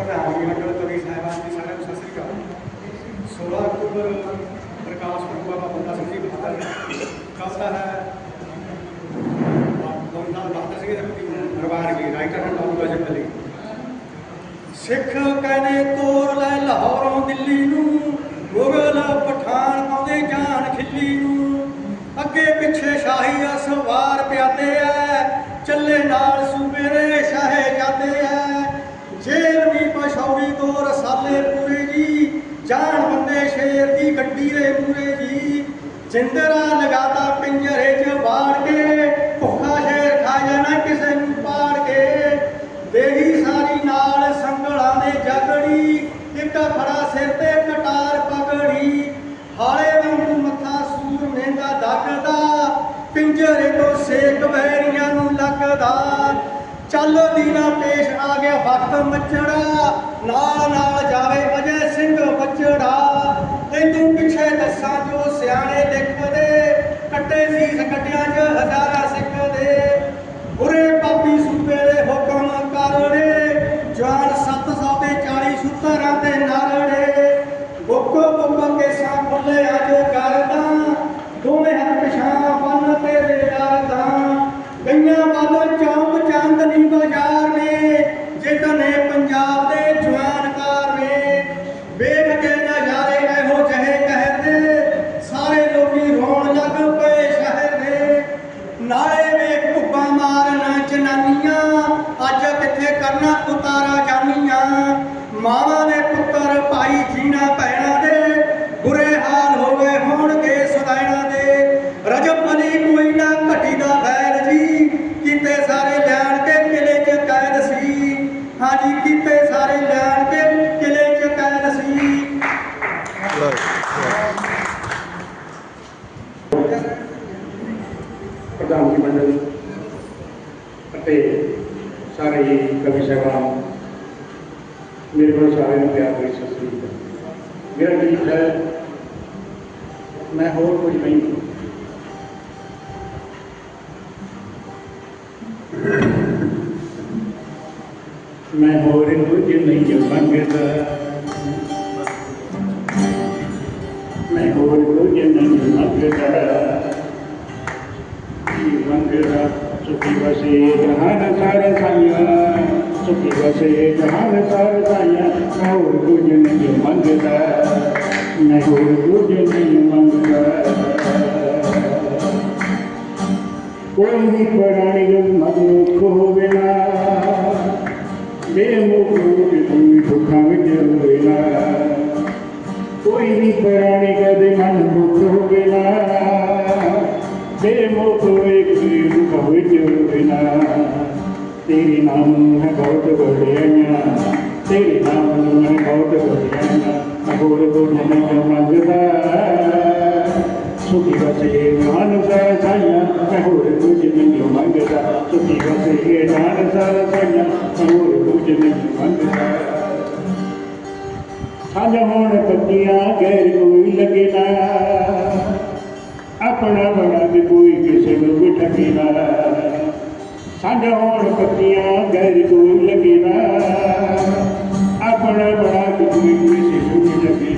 ਪ੍ਰਧਾਨ ਮੰਡਲ ਕਵੀ ਸਾਹਿਬਾਨ ਜੀ, ਸਾਰਿਆਂ ਨੂੰ ਸਤਿ ਸ੍ਰੀ ਅਕਾਲ। 16 ਅਕਤੂਬਰ ਪ੍ਰਕਾਸ਼ ਪੁਰਬ ਬਾਬਾ ਬੰਦਾ ਸਿੰਘ ਜੀ ਬਹਾਦਰ ਕਵਤਾ ਹੈ ਬੰਦਾ ਬਹਾਦਰ ਸਿੰਘ ਜੀ ਦਰਬਾਰ ਕੀ ਰਾਈਟਰ ਹਨ ਬਾਬੂ ਗਜਬ ਅਲੀ ਸਿੱਖ ਕਹਿੰਦੇ ਤੋਰ ਲੈ ਲਾਹੌਰੋਂ ਦਿੱਲੀ ਨੂੰ, ਮੁਗਲ ਪਠਾਨ ਪਾਉਂਦੇ ਜਾਨ ਖਿੱਲੀ ਨੂੰ। ਅੱਗੇ ਪਿੱਛੇ ਸ਼ਾਹੀ ਅਸਵਾਰ ਪਿਆਦੇ ਐ, ਚੱਲੇ ਨਾਲ ਸੂਬੇ ਦੇ ਸ਼ਾਹੇ ਜਾਂਦੇ ਐ। ਜੇਲ੍ਹ ਵੀ ਤੋਂ ਰਸਾਲੇ ਪੂਰੇ ਜੀ। ਜਾਨ ਬੰਦੇ ਸ਼ੇਰ ਦੀ ਗੱਡੀ ਦੇ ਮੂਰੇ ਜੀ। ਜਿੰਦਰਾ ਲਗਾਤਾ ਪਿੰਜਰੇ 'ਚ ਬਾੜ ਕੇ, ਭੁੱਖਾ ਸ਼ੇਰ ਖਾ ਜਾਣਾ ਕਿਸੇ ਨੂੰ ਪਾੜ ਕੇ। ਦੇਹੀ ਸਾਰੀ ਨਾਲ ਸੰਗਲਾਂ ਦੇ ਜਗੜੀ, ਇੱਕ ਫੜਾ ਸਿਰ ਤੇ ਕਟਾਰ ਪਗੜੀ। ਹਾਲੇ ਵਾਂਗੂ ਮੱਥਾ ਸੂਰ ਮਹਿੰਗਾ ਦੱਗਦਾ ਪਿੰਜਰੇ ਤੋਂ ਸੇਕ ਵੈਰੀਆਂ ਨੂੰ ਲੱਗਦਾ। ਚੱਲ ਦੀਨਾ ਪੇਸ਼ ਆ ਗਿਆ ਵਕਤ ਮੱਚੜਾ ਨਾਲ ਨਾਲ ਜਾਵੇ ਅਜੇ ਉਤਾਰਾ ਜਾਨੀਆਂ ਮਾਵਾਂ ਦੇ ਪੁੱਤਰ ਭਾਈ ਜੀਣਾ ਭੈਣਾਂ ਦੇ। ਬੁਰੇ ਹਾਲ ਹੋ ਹੋਣਗੇ ਸਦਾਇਣਾ ਦੇ। ਰਜਬ ਅਲੀ ਕੋਈ ਨਾ ਘਟੀ ਦਾ ਵੈਰ ਜੀ। ਕੀਤੇ ਸਾਰੇ ਲੈਣ ਕੇ ਕਿਲੇ 'ਚ ਕੈਦ ਸੀ। ਹਾਂਜੀ, ਕੀਤੇ ਸਾਰੇ ਲੈਣ ਕੇ ਕਿਲੇ 'ਚ ਕੈਦ ਸੀ। ਪ੍ਰਧਾਨ ਜੀ, ਮੰਡਲ ਅਤੇ ਸਾਰੇ ਹੀ ਕਵੀ ਸਾਹਿਬਾਨ ਮੇਰੇ ਕੋਲ ਸਾਰਿਆਂ ਨੂੰ ਪਿਆਰ ਭਰੀ ਸਤਿ ਸ੍ਰੀ ਅਕਾਲ ਮੇਰਾ ਗੀਤ ਹੈ ਮੈਂ ਹੋਰ ਕੁਝ ਨਹੀਂ ਮੈਂ ਹੋਰ ਕੁਝ ਨਹੀਂ ਮੰਗਦਾ ਸੁਖੀ ਜਹਾਨ ਸਾਰੇ ਮੈਂ ਹੋਰ ਕੁਝ ਨਹੀਂ ਮੰਗਦਾ। ਮੈਂ ਹੋਰ ਕੁਝ ਨਹੀਂ ਮੰਗਦਾ। ਕੋਈ ਪ੍ਰਾਣੀ ਮਨੁੱਖ ਹੋਵੇ ਨਾ। ਬੇਮੁਖ ਕੋਈ ਦੁੱਖਾਂ ਵਿੱਚ ਹੋਵੇ ਨਾ। ਕੋਈ ਵੀ ਪ੍ਰਾਣੀ ਕਦੇ ਮਨ ਹੋਵੇ ਨਾ। ਬੇਮੁਖ ਹੋਵੇ ਕੋਈ ਦੁੱਖ ਵਿੱਚ ਹੋਵੇ ਨਾ। ਤੇਰੇ ਨਾਮ ਹੈ ਬਹੁਤ ਬੜਿਆਈਆਂ ਤੇਰੇ ਨਾਮ ਹੈ ਬਹੁਤ ਬੜਿਆਈਆਂ ਅਗੋਰ ਕੋ ਨਹੀਂ ਮੰਗਦਾ ਸੁਖੀ ਵਸੇ ਜਾਨ ਸਰ ਸਾਈਆਂ ਮੈਂ ਹੋਰ ਕੁਝ ਨਹੀਂ ਮੰਗਦਾ ਸੁਖੀ ਵਸੇ ਜਾਨ ਸਰ ਸਾਈਆਂ ਮੈਂ ਹੋਰ ਕੁਝ ਨਹੀਂ ਮੰਗਦਾ ਸਾਂਝ ਹੋਣ ਪੱਤੀਆਂ ਗੈਰ ਕੋਈ ਸਾਡਾ ਨਾ ਆਪਣਾ ਬਣਾ ਹੋਣ ਪੱਤੀਆਂ ਗੈਰ ਕੋਈ ਲੱਗੇ ਆਪਣਾ ਬਣਾ ਕੋਈ ਕਿਸੇ ਨੂੰ ਵੀ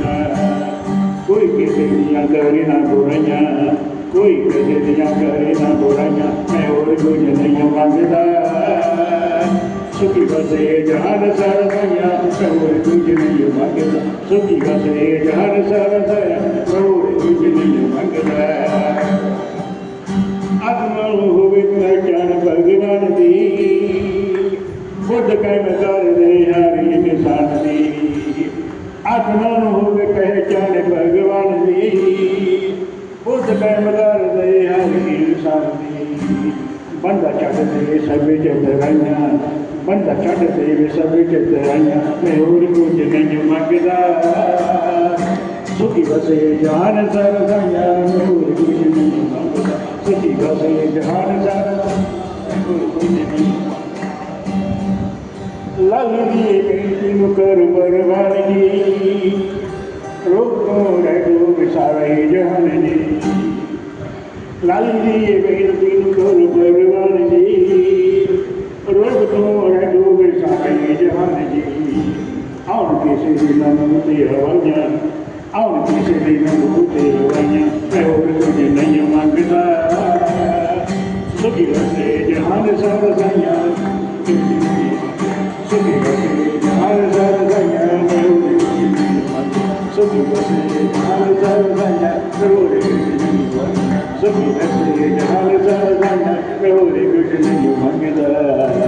ਕੋਈ ਕਿਸੇ ਦੀਆਂ ਕਰੇ ਨਾ ਬੁਰਾਈਆਂ ਕੋਈ ਕਿਸੇ ਦੀਆਂ ਕਰੇ ਨਾ ਬੁਰਾਈਆਂ ਮੈਂ ਹੋਰ ਕੁਝ ਨਹੀਂ ਮੰਗਦਾ ਸੁਖੀ ਵਸੇ ਜਹਾਨ ਸਰ ਸਇਆ ਹੋਰ ਕੁਝ ਨਹੀਂ ਮੰਗਦਾ। ਸੁਖੀ ਵਸੇ ਜਹਾਨ ਸਰ ਸਇਆ ਹੋਰ ਕੁਝ ਨਹੀਂ ਮੰਗਦਾ। ਆਤਮਾ ਬੁੱਧ ਕਹਿ ਮਦਾਰ ਦੇ ਹਰੀ ਨਿਸ਼ਾਨ ਦੀ ਬੰਦਾ ਛੱਡ ਸਭੇ ਜਦ ਰਾਈਆਂ ਬੰਦਾ ਛੱਡ ਵੇ ਸਭੇ ਜਦ ਰਾਈਆਂ ਮੈਂ ਹੋਰ ਕੁਝ ਨਹੀਂ ਮੰਗਦਾ। ਸੁਖੀ ਵਸੇ ਜਹਾਨ ਸਰ ਸਾਇਆ ਹੋਰ ਕੁਝ ਨਹੀਂ ਮੰਗਦਾ। ਸੁਖੀ ਵਸੇ ਜਹਾਨ ਸਰ, ਹੋਰ ਕੁਝ ਨਹੀਂ ਲਲਦੀ ਬੇਟੀ ਨੂੰ ਕਰ ਬਰਵਾਨਗੀ ਰੋਕੋ ਰਹਿ ਵਿਸਾਰੇ ਜਹਾਨ ਜੀ ਲਲਦੀ ਬੇਟੀ ਨੂੰ ਕਰ ਬਰਵਾਨਗੀ ਰੋਗ ਤੋਂ ਰਹਿ ਵਿਸਾਰੇ ਜਹਾਨ ਜੀ ਕਿਸੇ ਦੀ ਨਮ ਤੇ ਹਵਾਈਆਂ ਆਉਣ ਕਿਸੇ ਦੀ ਨਮ ਤੇ ਹਵਾਈਆਂ ਮੈਂ ਹੋਰ ਕੁਝ ਨਹੀਂ Krishna, Hare